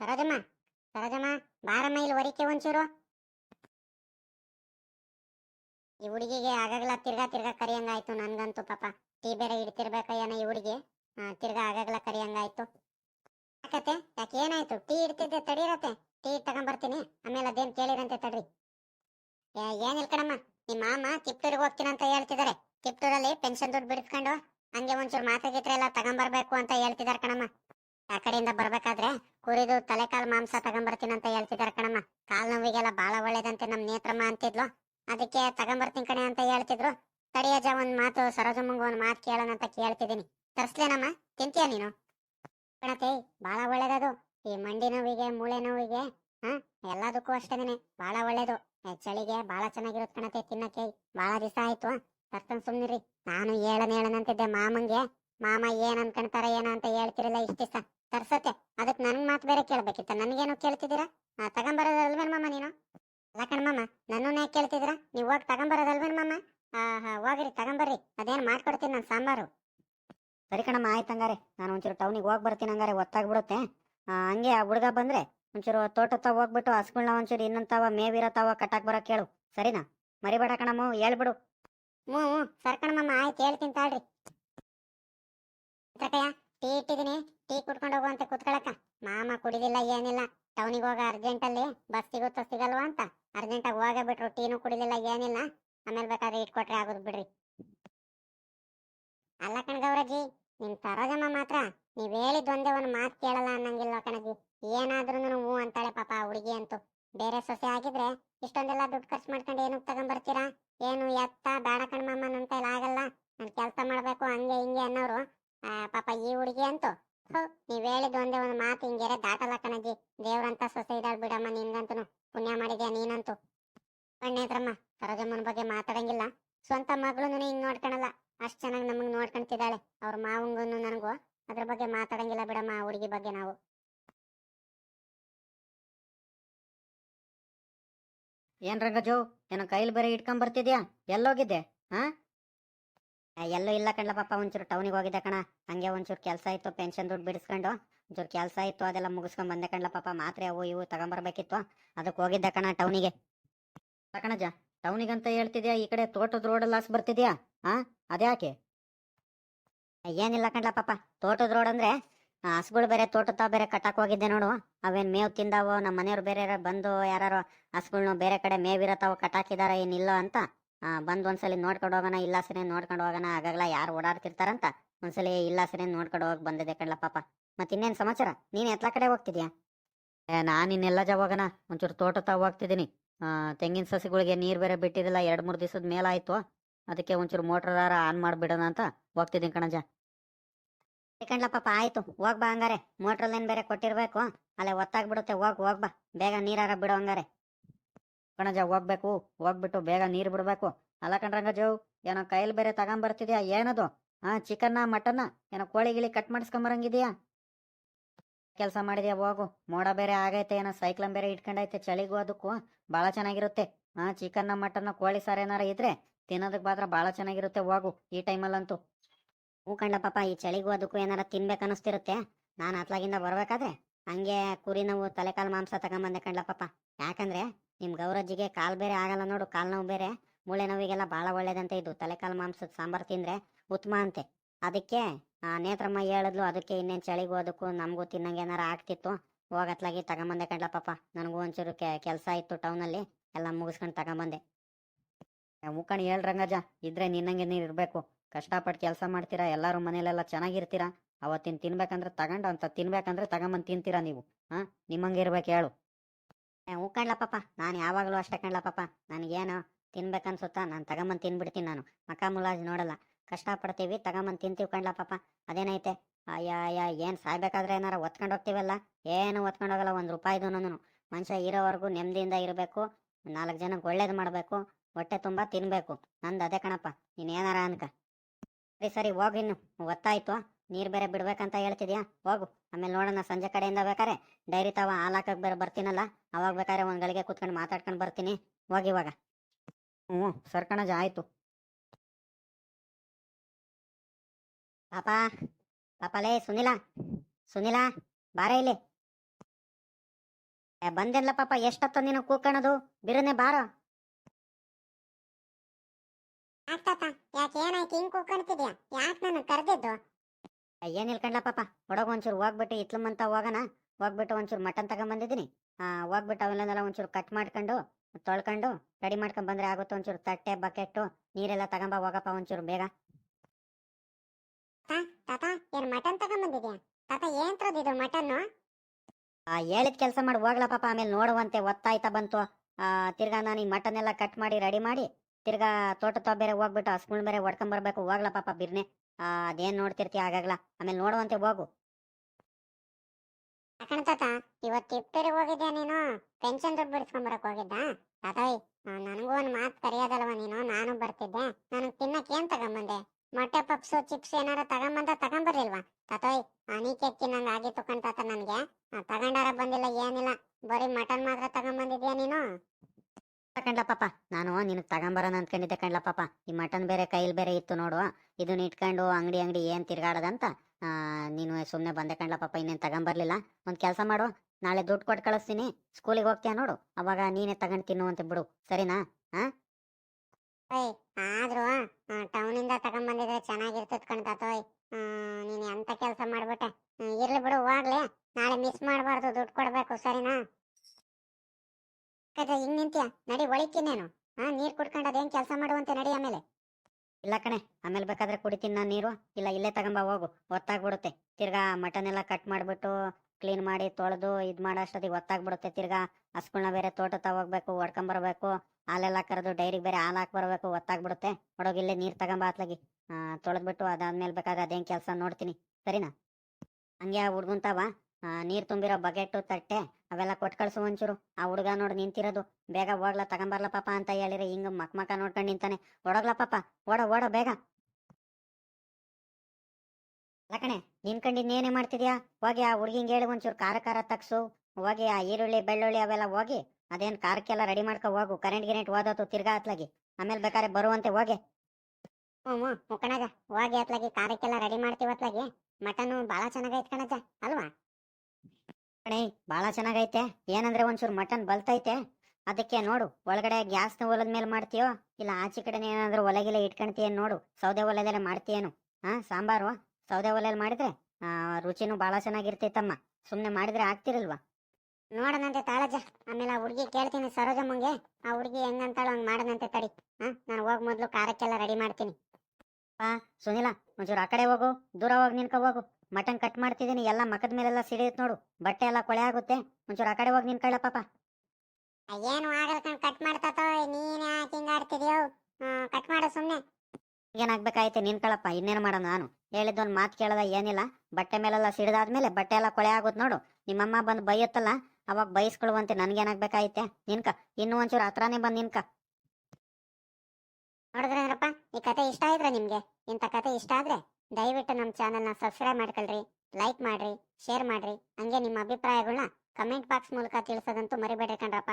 ಸರೋಜಮ್ಮ. ಸರೋಜಮ್ಮ, ಬಾರಮ್ಮ ಇಲ್ಲಿ ವರಿಕೆ ಒಂಚೂರು. ಈ ಹುಡುಗಿಗೆ ಆಗಾಗ್ಲ ತಿರ್ಗಾ ತಿರ್ಗಾ ಕರಿಯಂಗಾಯ್ತು ನನ್ಗಂತೂ ಪಾಪ. ಟೀ ಬೇರೆ ಇಡ್ತಿರ್ಬೇಕಯ್ಯನ ಈ ಹುಡುಗಿ. ತಿರ್ಗಾ ಆಗಾಗ್ಲ ಕರಿಯಂಗಾಯ್ತು. ಯಾಕತ್ತೆ? ಯಾಕೆ ಏನಾಯ್ತು? ಟೀ ಇಡ್ತಿದ್ದೆ ತಡೀರತ್ತೆ ಟೀ ತಗೊಂಬರ್ತೀನಿ. ಆಮೇಲೆ ಅದೇನ್ ಕೇಳಿರಂತೆ ತಡ್ರಿ. ಏನಿಲ್ಲ ಕಣಮ್ಮ? ನಿಮ್ಮ ಮಾಮ ತಿಪ್ಟೂರಿಗೆ ಹೋಗ್ತೀನಿ ಅಂತ ಹೇಳ್ತಿದ್ದಾರೆ ತಿಪ್ಟೂರಲ್ಲಿ ಪೆನ್ಷನ್ ದುಡ್ಡು ಬಿಡಿಸ್ಕೊಂಡು ಹಂಗೆ ಒಂಚೂರು ಮಾತ್ರೆ ಗೀತ್ರೆ ಎಲ್ಲ ತಗೊಂಬರ್ಬೇಕು ಅಂತ ಹೇಳ್ತಿದ್ದಾರೆ ಕಣಮ್ಮ. ಆ ಕಡೆಯಿಂದ ಬರ್ಬೇಕಾದ್ರೆ ಕುರಿದು ತಲೆಕಾಲ್ ಮಾಂಸ ತಗೊಂಡ್ಬರ್ತೀನಿ ಅಂತ ಹೇಳ್ತಿದಾರೆ ಕಣಮ್ಮ. ಕಾಲ್ ನೋವಿಗೆಲ್ಲ ಬಹಳ ಒಳ್ಳೇದಂತೆ ನಮ್ ನೇತ್ರಮ್ಮ ಅಂತಿದ್ಲು. ಅದಕ್ಕೆ ತಗೊಂಬರ್ತೀನಿ ಕಣೆ ಅಂತ ಹೇಳ್ತಿದ್ರು. ತಡಿಯಜ ಒಂದ್ ಮಾತು ಸರೋಜಮ್ಮಂಗ ಒಂದ್ ಮಾತು ಕೇಳೋಣ ಅಂತ ಕೇಳ್ತಿದ್ದೀನಿ. ತರ್ಸ್ಲೇನಮ್ಮ? ತಿಂತೀಯ ನೀನು? ಕಣತೆ ಬಹಳ ಒಳ್ಳೇದದು. ಈ ಮಂಡಿ ನೋವಿಗೆ, ಮೂಳೆ ನೋವಿಗೆ, ಹಾ, ಎಲ್ಲದಕ್ಕೂ ಅಷ್ಟೇನೆ. ಬಹಳ ಒಳ್ಳೇದು. ಚಳಿಗೆ ಬಹಳ ಚೆನ್ನಾಗಿರುತ್ತೆ ಕಣತೆ ತಿನ್ನಕ್ಕೆ. ಬಹಳ ದಿವಸ ಆಯ್ತು. ತರ್ತನ್ ಸುಮ್ನಿರಿ. ನಾನು ಹೇಳನ್ ಹೇಳನಂತಿದ್ದೆ ಮಾಮಂಗೆ. ಮಾಮ ಏನ್ ಅನ್ಕೊಂತಾರ ಏನ ಅಂತ ಹೇಳ್ತಿರಲಿಲ್ಲ ಇಷ್ಟ ದಿವಸ ತರ್ಸತ್ತೆ. ಅದಕ್ಕೆ ನನ್ ಮಾತು ಬೇರೆ ಕೇಳ್ಬೇಕಿತ್ತ. ನನ್ಗೇನು ಕೇಳ್ತಿದ್ದೀರಾ? ತಗೊಂಬರೋದಲ್ವೇನ್ ಮಾಮ ನೀನು? ಅಲ್ಲ ಕಣ್ಮಮ್ಮ ಯಾಕೆ ಕೇಳ್ತಿದ್ದೀರಾ? ನೀವು ಹೋಗಿ ತಗೊಂಬರೋದಲ್ವೇನು ಮಾಮ? ಆ ಹಾ, ಹೋಗ್ರಿ ತಗೊಂಬರ್ರಿ. ಅದೇನ್ ಮಾಡ್ಕೊಡ್ತೀನಿ ನಾನು ಸಾಂಬಾರು. ಸರಿ ಕಣಮ್ಮ ಆಯ್ತು ಹಂಗಾರೆ. ನಾನು ಒಂಚೂರು ಟೌನಿಗೆ ಹೋಗಿ ಬರ್ತೀನಿ ಹಂಗಾರೆ ಒತ್ತಾಗ್ಬಿಡುತ್ತೆ. ಹಂಗೆ ಆ ಹುಡುಗ ಬಂದ್ರೆ ಒಂಚೂರು ತೋಟತ್ತ ಹೋಗ್ಬಿಟ್ಟು ಹಸ್ಗಳನ್ನ ಒಂಚೂರು ಮೇವಿರ ತಾವ ಕಟ್ಟಾಕ್ ಬರೋ ಕೇಳು. ಸರಿನಾ? ಮರಿಬೇಡ ಕಣಮ್ಮ ಹೇಳ್ಬಿಡು. ಹ್ಞೂ ಹ್ಞೂ ಸರ್ಕಣಮ್ಮ ಆಯ್ತು ಹೇಳ್ತೀನಿ ತಾಳ್ರಿ. ಟೀ ಇಟ್ಟಿದ್ದೀನಿ ಟೀ ಕುಡ್ಕೊಂಡು ಅಂತ ಕುತ್ಕೊಳಕ. ಮಾಮ ಕುಡಿದಿಲ್ಲ, ಏನಿಲ್ಲ. ಟೌನಿಗೆ ಹೋಗ ಅರ್ಜೆಂಟ್ ಅಲ್ಲಿ ಬಸ್ ಸಿಗುತ್ತೋ ಸಿಗಲ್ವಾ ಅಂತ. ಅರ್ಜೆಂಟ್ ಆಗಿ ಹೋಗ ಬಿಟ್ರು. ಟೀನು ಕುಡಿಲಿಲ್ಲ ಏನಿಲ್ಲ. ಆಮೇಲೆ ಬೇಕಾದ್ರೆ ಇಟ್ಕೊಟ್ರೆ ಆಗೋದು ಬಿಡ್ರಿ. ಅಲ್ಲ ಕಣ ಗೌರಜ್ಜಿ, ನಿಮ್ ಸರೋಜಮ್ಮ ಮಾತ್ರ ನೀವ್ ಹೇಳಿದ್ ಒಂದೇ ಒಂದು ಮಾತು ಕೇಳಲ್ಲ ಅನ್ನಂಗಿಲ್ಲ ಕಣಜಿ ಏನಾದ್ರೂ ಹ್ಞೂ ಅಂತಾಳೆ ಪಾಪ ಹುಡುಗಿ ಅಂತೂ. ಬೇರೆ ಸೊಸೆ ಆಗಿದ್ರೆ ಇಷ್ಟೊಂದೆಲ್ಲ ದುಡ್ಡು ಖರ್ಚು ಮಾಡ್ಕೊಂಡು ಏನಕ್ಕೆ ತಗೊಂಬರ್ತೀರಾ? ಏನು ಎತ್ತ, ಬೇಡ ಕಣ್ಮಮ್ಮ ನನ್ನ ಕೈಲಾಗಲ್ಲ ನಾನು ಕೆಲಸ ಮಾಡ್ಬೇಕು, ಹಂಗೆ ಹಿಂಗೆ ಅನ್ನೋರು ಪಾಪ ಈ ಹುಡುಗಿ ಅಂತೂ ನೀವ್ ಹೇಳಿದ್ ಒಂದೇ ಒಂದು ಮಾತು, ಹಿಂಗೆರೆ ದಾಟಲ್ಲ ದೇವ್ರಂತ ಸೊಸೆ ಇದಾಳ ಬಿಡಮ್ಮ ನಿನ್ಗಂತೂ ಪುಣ್ಯ ಮಾಡಿದ್ಯಾ ನೀನಂತೂ. ಕಣ್ಣೇತ್ರಮ್ಮ ಸರೋಜಮ್ಮನ ಬಗ್ಗೆ ಮಾತಾಡಂಗಿಲ್ಲ. ಸ್ವಂತ ಮಗಳು ಹಿಂಗ್ ನೋಡ್ಕೊಳಲ್ಲ ಅಷ್ಟ್ ಚೆನ್ನಾಗಿ ನಮಗ್ ನೋಡ್ಕೊಂತಿದ್ದಾಳೆ ಅವ್ರ ಮಾವಂಗೂ ನನಗೂ ಅದ್ರ ಬಗ್ಗೆ ಮಾತಾಡಂಗಿಲ್ಲ ಬಿಡಮ್ಮ, ಆ ಹುಡುಗಿ ಬಗ್ಗೆ ನಾವು. ಏನ್ ರಂಗಜು ಏನೋ ಕೈಲಿ ಬೇರೆ ಇಟ್ಕೊಂಡ್ ಬರ್ತಿದ್ಯಾ ಎಲ್ಲೋಗಿದ್ದೆ, ಹಾ? ಎಲ್ಲೂ ಇಲ್ಲ ಕಣ್ಲ ಪಾಪ, ಒಂಚೂರು ಟೌನಿಗೆ ಹೋಗಿದ್ದೆ ಕಣ. ಹಂಗೆ ಒಂಚೂರು ಕೆಲಸ ಇತ್ತು ಪೆನ್ಷನ್ ದುಡ್ಡು ಬಿಡಿಸ್ಕೊಂಡು. ಒಂಚೂರು ಕೆಲಸ ಇತ್ತು, ಅದೆಲ್ಲ ಮುಗಿಸ್ಕೊಂಡ್ ಬಂದೆ ಕಣ್ಲ ಪಾಪ. ಮಾತ್ರೆ ಅವು ಇವು ತಗೊಂಬರ್ಬೇಕಿತ್ತು. ಅದಕ್ಕೆ ಹೋಗಿದ್ದೆ ಕಣ ಟೌನಿಗೆ ಕಣಜ ಟೌನಿಗಂತ ಹೇಳ್ತಿದ್ಯಾ? ಈ ಕಡೆ ತೋಟದ ರೋಡ್ ಲಾಸ್ ಬರ್ತಿದ್ಯಾ? ಹಾ ಅದ್ಯಾಕೆ? ಏನಿಲ್ಲ ಕಣ್ಲ ಪಾಪ. ತೋಟದ ರೋಡ್ ಅಂದ್ರೆ ಹಸುಗಳು ಬೇರೆ, ತೋಟದ ಬೇರೆ ಕಟ್ಟಾಕ್ ಹೋಗಿದ್ದೆ ನೋಡು. ಅವೇನ್ ಮೇವು ತಿಂದಾವೋ ನಮ್ಮ ಮನೆಯವ್ರು ಬೇರೆ ಬಂದು ಯಾರು ಹಸುಗಳ್ನು ಬೇರೆ ಕಡೆ ಮೇವಿರತಾವ ಕಟ್ಟಾಕಿದಾರ ಏನಿಲ್ಲ ಅಂತ. ಬಂದ್ ಒಂದ್ಸಲಿ ನೋಡ್ಕೊಂಡು ಹೋಗೋಣ ಇಲ್ಲ ಸರಿ ನೋಡ್ಕೊಂಡು ಹೋಗೋಣ ಆಗಾಗಲ ಯಾರು ಓಡಾಡ್ತಿರ್ತಾರಂತ. ಒಂದ್ಸಲಿ ಇಲ್ಲ ಸರಿ ನೋಡ್ಕೊಂಡು ಹೋಗಿ ಬಂದಿದೆ ಕಣ್ಲ ಪಾಪ. ಮತ್ತೆ ಇನ್ನೇನ್ ಸಮಾಚಾರ? ನೀನ್ ಎತ್ಲ ಕಡೆ ಹೋಗ್ತಿದ್ಯಾ? ಏ ನಾನು ಇನ್ನೆಲ್ಲ ಜ ಹೋಗೋಣ. ಒಂಚೂರು ತೋಟ ತಾವ ಹೋಗ್ತಿದ್ದೀನಿ. ಆ, ತೆಂಗಿನ ಸಸಿಗಳಿಗೆ ನೀರ್ ಬೇರೆ ಬಿಟ್ಟಿದಿಲ್ಲ ಎರಡು ಮೂರು ದಿವಸದ ಆಯ್ತು. ಅದಕ್ಕೆ ಒಂಚೂರು ಮೋಟ್ರದಾರ ಆನ್ ಮಾಡಿಬಿಡೋಣ ಅಂತ ಹೋಗ್ತಿದ್ದೀನಿ ಕಣಜ. ಕಣ್ಲ ಪಾಪ ಆಯ್ತು. ಹೋಗ್ ಬಾ ಹಂಗಾರೆ. ಏನು ಬೇರೆ ಕೊಟ್ಟಿರ್ಬೇಕು. ಅಲ್ಲೇ ಒತ್ತಾಗ್ಬಿಡುತ್ತೆ ಹೋಗ್ ಹೋಗ್ ಬಾ. ಬೇಗ ನೀರಾರ ಬಿಡು ಹಂಗಾರೆ. ಕಣಜ, ಹೋಗ್ಬೇಕು, ಹೋಗ್ಬಿಟ್ಟು ಬೇಗ ನೀರು ಬಿಡಬೇಕು. ಅಲ್ಲ ಕಣ್ರಂಗ ಜೋ ಏನೋ ಕೈಲಿ ಬೇರೆ ತಗೊಂಬರ್ತಿದ್ಯಾ, ಏನದು? ಹಾ, ಚಿಕನ್ನ, ಮಟನ್ನ, ಏನೋ ಕೋಳಿ ಗಿಳಿ ಕಟ್ ಮಾಡಿಸ್ಕೊಂಬರಂಗಿದ್ಯಾ? ಕೆಲಸ ಮಾಡಿದ್ಯಾ, ಹೋಗು. ಮೋಡ ಬೇರೆ ಆಗೈತೆ, ಏನೋ ಸೈಕ್ಲನ್ ಬೇರೆ ಇಟ್ಕೊಂಡೈತೆ, ಚಳಿಗೂ ಅದಕ್ಕೂ. ಭಾಳ ಚೆನ್ನಾಗಿರುತ್ತೆ. ಹಾ, ಚಿಕನ್ನ, ಮಟನ್ನ, ಕೋಳಿ ಸಾರು ಏನಾರ ಇದ್ರೆ ತಿನ್ನೋದಕ್ಕೆ ಮಾತ್ರ ಭಾಳ ಚೆನ್ನಾಗಿರುತ್ತೆ, ಹೋಗು, ಈ ಟೈಮಲ್ಲಂತೂ. ಹೂ ಕಂಡ ಪಾಪ, ಈ ಚಳಿಗೂ ಅದಕ್ಕೂ ಏನಾರ ತಿನ್ಬೇಕು ಅನಿಸ್ತಿರುತ್ತೆ. ನಾನು ಅತ್ಲಾಗಿಂದ ಬರ್ಬೇಕಾದ್ರೆ ಹಂಗೆ ಕುರಿ ನೋವು, ತಲೆಕಾಲು ಮಾಂಸ ತಗೊಂಬಂದೆ ಕಂಡ್ಲ ಪಾಪ. ಯಾಕಂದ್ರೆ ನಿಮ್ ಗೌರಜ್ಜಿಗೆ ಕಾಲ್ ಬೇರೆ ಆಗಲ್ಲ ನೋಡು, ಕಾಲ್ ನೋವು ಬೇರೆ. ಮೂಳೆ ನೋವಿಗೆಲ್ಲ ಬಹಳ ಒಳ್ಳೇದಂತೆ ಇದು. ತಲೆಕಾಲು ಮಾಂಸದ ಸಾಂಬಾರ್ ತಿಂದ್ರೆ ಉತ್ತಮ ಅಂತೆ. ಅದಕ್ಕೆ ನೇತ್ರಮ್ಮ ಹೇಳಿದ್ಲು, ಅದಕ್ಕೆ ಇನ್ನೇನು ಚಳಿಗೂ ಅದಕ್ಕೂ ನಮಗೂ ತಿನ್ನಂಗೆ ಏನಾರ ಆಗ್ತಿತ್ತು, ಹೋಗತ್ಲಾಗಿ ತಗೊಂಬಂದೆ ಕಂಡ್ಲ ಪಾಪ. ನನಗೂ ಒಂಚೂರು ಕೆಲಸ ಇತ್ತು ಟೌನಲ್ಲಿ, ಎಲ್ಲ ಮುಗಿಸ್ಕೊಂಡು ತಗೊಂಬಂದೆ. ಮುಕ್ಕಣಿ ಹೇಳ್ ರಂಗಜ ಇದ್ರೆ ನಿನ್ನಂಗೆ ನೀರು ಇರಬೇಕು. ಕಷ್ಟಪಟ್ಟು ಕೆಲಸ ಮಾಡ್ತೀರಾ, ಎಲ್ಲರೂ ಮನೇಲೆಲ್ಲ ಚೆನ್ನಾಗಿರ್ತೀರಾ. ಅವತ್ತಿನ ತಿನ್ಬೇಕಂದ್ರೆ ತಗೊಂಡು, ಅಂತ ತಿನ್ಬೇಕಂದ್ರೆ ತಗೊಂಬಂದು ತಿಂತೀರಾ ನೀವು ಹಾಂ ನಿಮ್ಮಂಗೆ ಇರ್ಬೇಕು ಹೇಳು. ಹ್ಞೂ ಕಣ್ಲ ಪಾಪ ನಾನು ಯಾವಾಗಲೂ ಅಷ್ಟೇ ಕಣ್ಲ ಪಾಪ ನನಗೇನು ತಿನ್ಬೇಕನ್ಸುತ್ತಾ ನಾನು ತಗೊಂಬಂದು ತಿನ್ಬಿಡ್ತೀನಿ ನಾನು. ಮಕ ಮುಲಾಜ್ ನೋಡಲ್ಲ. ಕಷ್ಟಪಡ್ತೀವಿ, ತಗೊಂಬಂದು ತಿಂತೀವಿ ಕಣ್ಲ ಪಾಪ ಅದೇನೈತೆ? ಅಯ್ಯ ಏನು ಸಾಯ್ಬೇಕಾದ್ರೆ ಏನಾರ ಒತ್ಕೊಂಡು ಹೋಗ್ತೀವಲ್ಲ? ಏನು ಒತ್ಕೊಂಡು ಹೋಗಲ್ಲ, ಒಂದು ರೂಪಾಯಿದು ನಾನು ಮನುಷ್ಯ ಇರೋವರೆಗೂ ನೆಮ್ಮದಿಯಿಂದ ಇರಬೇಕು, ನಾಲ್ಕು ಜನಕ್ಕೆ ಒಳ್ಳೇದು ಮಾಡಬೇಕು, ಹೊಟ್ಟೆ ತುಂಬ ತಿನ್ನಬೇಕು ನಂದು ಅದೇ ಕಣಪ್ಪ. ನೀನು ಏನಾರ ಅನ್ಕ. ಸರಿ ಸರಿ, ಹೋಗು ಇನ್ನು. ಒತ್ತಾಯ್ತು ನೀರು ಬೇರೆ ಬಿಡ್ಬೇಕಂತ ಹೇಳ್ತಿದ್ಯಾ? ಹೋಗು. ಆಮೇಲೆ ನೋಡೋಣ, ಸಂಜೆ ಕಡೆಯಿಂದ ಬೇಕಾರೆ. ಡೈರಿ ತಾವ ಹಾಲು ಹಾಕಕ್ಕೆ ಬೇರೆ ಬರ್ತೀನಲ್ಲ, ಅವಾಗ ಬೇಕಾದ್ರೆ ಒಂದ್ ಗಳಿಗೆ ಕೂತ್ಕೊಂಡು ಮಾತಾಡ್ಕೊಂಡು ಬರ್ತೀನಿ. ಹೋಗಿ ಇವಾಗ. ಹ್ಞೂ ಸರ್ಕಣಜ ಆಯ್ತು. ಪಾಪ, ಪಾಪಲೇ, ಸುನಿಲ ಸುನಿಲ, ಬಾರ ಇಲ್ಲಿ. ಬಂದೆಲ್ಲ ಪಾಪ ಎಷ್ಟೊತ್ತ ನೀನು ಕೂಕಣದು ಬಿರನೆ ಬಾರ. ಆಗ್ತಾತ ಯಾಕೆ ಏನಾಯ್ತು, ಹಿಂಗ್ ಕೂತ್ಕೊಂತಿದ್ಯಾ ಯಾಕೆ ನಾನು ಕರೆದಿದ್ದು? ಏನ್ ಹೇಳ್ಕಂಡ್ಲ ಪಾಪ? ಹೊಡಗ ಒಂಚೂರು ಹೋಗ್ಬಿಟ್ಟು ಇತ್ಲಮಂತ ಹೋಗೋಣ. ಹೋಗ್ಬಿಟ್ಟು ಒಂಚೂರು ಮಟನ್ ತಗೊಂಬಂದಿದ್ದೀನಿ. ಆ ಹೋಗ್ಬಿಟ್ಟು ಅವನ್ನೆಲ್ಲ ಒಂಚೂರು ಕಟ್ ಮಾಡ್ಕೊಂಡು ತೊಳ್ಕೊಂಡು ರೆಡಿ ಮಾಡ್ಕೊಂಡ್ ಬಂದ್ರೆ ಆಗುತ್ತೆ ಒಂಚೂರು ತಟ್ಟೆ ಬಕೆಟ್ಟು ನೀರೆಲ್ಲ ತಗೊಂಬ ಹೋಗಪ್ಪ ಒಂಚೂರು ಬೇಗ. ತಾತ ಏನ್ ಮಟನ್ ತಗೊಂಬಂದಿದ್ಯಾ? ತಾತ ಏನ್ ಆ ಹೇಳಿದ ಕೆಲಸ ಮಾಡಿ ಹೋಗ್ಲ ಪಾಪ ಆಮೇಲೆ ನೋಡುವಂತೆ ಒತ್ತಾಯ್ತಾ ಬಂತು. ಆ ತಿರ್ಗಾ ನಾನು ಈ ಮಟನ್ ಎಲ್ಲ ಕಟ್ ಮಾಡಿ ರೆಡಿ ಮಾಡಿ ತಿರ್ಗಾ ತೋಟ ತೋಬೇರೆ ಹೋಗ್ಬಿಟ್ಟು ಹಸ್ಗಳ್ ಬೇರೆ ಹೊಡ್ಕೊಂಡ್ ಬರ್ಬೇಕು ಹೋಗ್ಲ ಪಾಪ ಬಿರ್ನೆ. ಅದೇನ್ ನೋಡ್ತಿರ್ತೀಯ ಆಗಾಗ್ಲ? ಆಮೇಲೆ ನೋಡುವಂತೆ ಹೋಗು. ಯಾಕಂತ ತಾತ, ಇವತ್ತು ಇಪ್ಪರಿಗೆ ಹೋಗಿದ್ದೆ ನೀನು? ಪೆನ್ಷನ್ ದುಡ್ಡು ಬಿಡಿಸ್ಕೊಂಬರಕ್ ಹೋಗಿದ್ದ? ತಾತೋಯ್ ನನಗೂ ಒಂದ್ ಮಾತು ಕರೆಯೋದಲ್ವ ನೀನು? ನಾನು ಬರ್ತಿದ್ದೆ. ನನಗ್ ತಿನ್ನಕ್ ಏನ್ ತಗೊಂಬಂದೆ? ಮೊಟ್ಟೆ, ಪಪ್ಸು, ಚಿಪ್ಸ್ ಏನಾರ ತಗೊಂಬಂದ ತಗೊಂಬರ್ಲಿಲ್ವಾ? ತಾತೋಯ್ ಅನಿಕೆ ತಿನ್ನಂಗ ಆಗಿತ್ತು ಕಣ್ ತಾತ ನನ್ಗೆ. ತಗೊಂಡಾರ ಬಂದಿಲ್ಲ ಏನಿಲ್ಲ. ಬರೀ ಮಟನ್ ಮಾತ್ರ ತಗೊಂಬಂದಿದ್ಯಾ ನೀನು? ಕಣ್ಲ ಪಾಪ. ನಾನು ನಿನಗೆ ತಗೊಂಬರೋಣ ಅಂದ್ಕೊಂಡಿದ್ದೆ ಕಣ್ಲ ಪಾಪ. ಈ ಮಟನ್ ಬೇರೆ ಕೈಲಿ ಬೇರೆ ಇತ್ತು ನೋಡು. ಇದನ್ನ ಇಟ್ಕೊಂಡು ಅಂಗಡಿ ಅಂಗಡಿ ಏನ್ ತಿರ್ಗಾಡೋದಂತ ನೀನು ಸುಮ್ಮನೆ ಬಂದೆ ಕಣ್ಲ ಪಾಪ, ಇನ್ನೇನು ತಗೊಂಬರ್ಲಿಲ್ಲ. ಒಂದು ಕೆಲಸ ಮಾಡು. ನಾಳೆ ದುಡ್ಡು ಕೊಟ್ಟು ಕಳಿಸ್ತೀನಿ. ಸ್ಕೂಲಿಗೆ ಹೋಗ್ತೀಯ ನೋಡು. ಅವಾಗ ನೀನೇ ತಗೊಂಡು ಅಂತ ಬಿಡು. ಸರಿನಾ? ಓಯ್ ಆದ್ರೂ ಟೌನಿಂದ ತಗೊಂಬಂದಿದ್ರೆ ಚೆನ್ನಾಗಿರ್ತದ ಕಣ್ತಾತೋಯ್ ನೀನು ಎಂತ ಕೆಲಸ ಮಾಡ್ಬಿಟ್ಟೆ? ಇರ್ಲಿ ಬಿಡು, ಹೋಗ್ಲಿ. ನಾಳೆ ಮಿಸ್ ಮಾಡಬಾರ್ದು. ದುಡ್ಡು ಕೊಡ್ಬೇಕು. ಸರಿನಾ? ಕದ ಹಿಂಗ್ ನಿಂತ್ಯ? ನಡಿ ಒಳಿತೀನೇನು ಹಾ, ನೀರ್ ಕುಡ್ಕೊಂಡು ಅದೇನ್ ಕೆಲಸ ಮಾಡುವಂತೆ ನಡಿ ಆಮೇಲೆ. ಇಲ್ಲ ಕಣೆ, ಆಮೇಲೆ ಬೇಕಾದ್ರೆ ಕುಡಿತೀನಿ ನಾನು ನೀರು. ಇಲ್ಲ, ಇಲ್ಲೇ ತಗೊಂಬ, ಹೋಗು. ಒತ್ತಾಗ್ಬಿಡುತ್ತೆ. ತಿರ್ಗಾ ಮಟನ್ ಎಲ್ಲ ಕಟ್ ಮಾಡಿಬಿಟ್ಟು ಕ್ಲೀನ್ ಮಾಡಿ ತೊಳೆದು ಇದ್ ಮಾಡೋಷ್ಟೊತ್ತಿಗೆ ಒತ್ತಾಗ್ಬಿಡುತ್ತೆ. ತಿರ್ಗಾ ಹಸ್ಗಳ್ನ ಬೇರೆ ತೋಟ ಹೋಗ್ಬೇಕು ಹೊಡ್ಕೊಂಬರ್ಬೇಕು ಹಾಲೆಲ್ಲ ಕರೆದು ಡೈರಿಗೆ ಬೇರೆ ಹಾಲು ಹಾಕಿ ಬರಬೇಕು, ಒತ್ತಾಗ್ಬಿಡುತ್ತೆ. ಹೊಡೋಗಿಲ್ಲೇ ನೀರು ತಗೊಂಬ ಆತ್ಲಾಗಿ ತೊಳೆದ್ಬಿಟ್ಟು ಅದಾದ್ಮೇಲೆ ಬೇಕಾದ್ರೆ ಅದೇನ್ ಕೆಲಸ ನೋಡ್ತೀನಿ. ಸರಿನಾ? ಹಂಗೆ ಹುಡ್ಗುಂತಾವ ನೀರು ತುಂಬಿರೋ ಬಕೆಟು ತಟ್ಟೆ ಅವೆಲ್ಲ ಕೊಟ್ ಕಳ್ಸು ಒಂಚೂರು. ಆ ಹುಡುಗ ನೋಡಿ ನಿಂತಿರೋದು. ಬೇಗ ಹೋಗ್ಲಾ ತಗೊಂಬರ್ಲ ಪಾಪ ಅಂತ ಹೇಳಿರಿ ಹಿಂಗ ಮಕ್ ಮಕ ನೋಡ್ಕೊಂಡು ನಿಂತಾನೆ. ಓಡೋಗ್ಲ ಪಾಪ. ಓಡ ಓಡ ಬೇಗ. ಲಕಣೆ ನಿನ್ಕಂಡಿ ನೀನೇ ಮಾಡ್ತಿದ್ಯಾ? ಹೋಗಿ ಆ ಹುಡ್ಗಿಂಗ್ ಹೇಳಿ ಒಂಚೂರು ಖಾರ ಖಾರ ತಗ್ಸು. ಹೋಗಿ ಆ ಈರುಳ್ಳಿ, ಬೆಳ್ಳುಳ್ಳಿ ಅವೆಲ್ಲ ಹೋಗಿ ಅದೇನ್ ಖಾರಕ್ಕೆಲ್ಲ ರೆಡಿ ಮಾಡ್ಕೊ ಹೋಗು. ಕರೆಂಟ್ ಗಿರೆಂಟ್ ಓದೋತು ತಿರ್ಗಾ ಹತ್ಲಾಗಿ ಆಮೇಲೆ ಬೇಕಾದ್ರೆ ಬರುವಂತೆ ಹೋಗಿ. ಹ್ಮ್ ಮುಕ್ಕಣಗ ಹೋಗಿ ಅತ್ಲಾಗಿ ಖಾರಕ್ಕೆಲ್ಲ ರೆಡಿ ಮಾಡ್ತೀವಿ ಅತ್ಲಾಗಿ ಮಟನು ಭಾಳ ಚೆನ್ನಾಗೈತ್ ಕಣಜ ಅಲ್ವಾ? ಕಣೆ ಭಾಳ ಚೆನ್ನಾಗೈತೆ. ಏನಂದ್ರೆ ಒಂಚೂರು ಮಟನ್ ಬಲ್ತೈತೆ. ಅದಕ್ಕೆ ನೋಡು ಒಳಗಡೆ ಗ್ಯಾಸ್ನ ಒಲದ ಮೇಲೆ ಮಾಡ್ತೀಯೋ ಇಲ್ಲ ಆಚೆ ಕಡೆ ಏನಾದ್ರು ಒಲೆಗಿಲ್ಲ ಇಟ್ಕೊಂತೀಯೇನು ನೋಡು ಸೌದೆ ಒಲೆದಲ್ಲೇ ಮಾಡ್ತೀಯೇನು? ಹಾ ಸಾಂಬಾರು ಸೌದೆ ಒಲೆಯಲ್ಲಿ ಮಾಡಿದ್ರೆ ಆ, ರುಚಿನೂ ಭಾಳ ಚೆನ್ನಾಗಿರ್ತೈತಮ್ಮ. ಸುಮ್ಮನೆ ಮಾಡಿದ್ರೆ ಆಗ್ತಿರಲ್ವಾ? ನೋಡನಂತೆ ತಾಳಜ್ಜ ಆಮೇಲೆ ಆ ಹುಡುಗಿ ಕೇಳ್ತೀನಿ ಸರೋಜಮ್ಮಂಗೆ ಆ ಹುಡುಗಿ ಹೆಂಗಂತಾಳು ಹಂಗ್ ಮಾಡದಂತೆ ತಡಿ. ಹಾ ನಾನು ಹೋಗ್ ಮೊದ್ಲು ಖಾರಕ್ಕೆಲ್ಲ ರೆಡಿ ಮಾಡ್ತೀನಿ. ಸುನಿಲ ಒಂಚೂರು ಆ ಕಡೆ ಹೋಗು ದೂರ ಹೋಗಿ ನಿನ್ಕ ಹೋಗು. ಮಟನ್ ಕಟ್ ಮಾಡ್ತಿದ್ದೀನಿ ಎಲ್ಲ ಮಕದ ಮೇಲೆಲ್ಲ ಸಿಡಿಯುತ್ತೆ ನೋಡು. ಬಟ್ಟೆ ಎಲ್ಲ ಕೊಳೆ ಆಗುತ್ತೆ. ಒಂಚೂರು ಆ ಕಡೆ ಹೋಗಿ ನಿನ್ಕೊಳ್ಳ ಪಾಪ. ಏನು ಆಗಲ್ಲ ಕಣ್ ಕಟ್ ಮಾಡ್ತಾತೋ ನೀನ್ ಯಾಕೆ ಹಿಂಗ ಆಡ್ತಿದ್ಯೋ? ಕಟ್ ಮಾಡು ಸುಮ್ನೆ. ನಿನ್ ನಿನ್ಕಳಪ್ಪ ಇನ್ನೇನು ಮಾಡೋಣ ನಾನು? ಹೇಳಿದ್ದೊಂದು ಮಾತು ಕೇಳದ ಏನಿಲ್ಲ. ಬಟ್ಟೆ ಮೇಲೆಲ್ಲ ಸಿಡಿದಾದ್ಮೇಲೆ ಬಟ್ಟೆ ಎಲ್ಲ ಕೊಳೆ ಆಗುತ್ತೆ ನೋಡು. ನಿಮ್ಮಮ್ಮ ಬಂದು ಬೈಯತ್ತಲ್ಲ ಅವಾಗ ಬೈಸ್ಕೊಳುವಂತೆ. ನನ್ಗೇನಾಗ್ಬೇಕಾಯ್ತೆ ನಿನ್ಕ? ಇನ್ನೂ ಒಂಚೂರು ಹತ್ರನೇ ಬಂದು ನಿನ್ಕ. ನೋಡಿದ್ರೇನಪ್ಪ ಈ ಕತೆ ಇಷ್ಟ ಆಯ್ತ್ರ ನಿಮ್ಗೆ, ಇಂಥ ಕತೆ ಇಷ್ಟ ಆದ್ರೆ ದಯವಿಟ್ಟು ನಮ್ಮ ಚಾನೆಲ್ನ ಸಬ್ಸ್ಕ್ರೈಬ್ ಮಾಡ್ಕೊಳ್ರಿ ಲೈಕ್ ಮಾಡ್ರಿ ಶೇರ್ ಮಾಡ್ರಿ. ಹಂಗೆ ನಿಮ್ಮ ಅಭಿಪ್ರಾಯಗಳನ್ನ ಕಮೆಂಟ್ ಬಾಕ್ಸ್ ಮೂಲಕ ತಿಳಿಸೋದಂತೂ ಮರಿಬೇಡ್ರಿ ಕಣ್ರಪ್ಪ.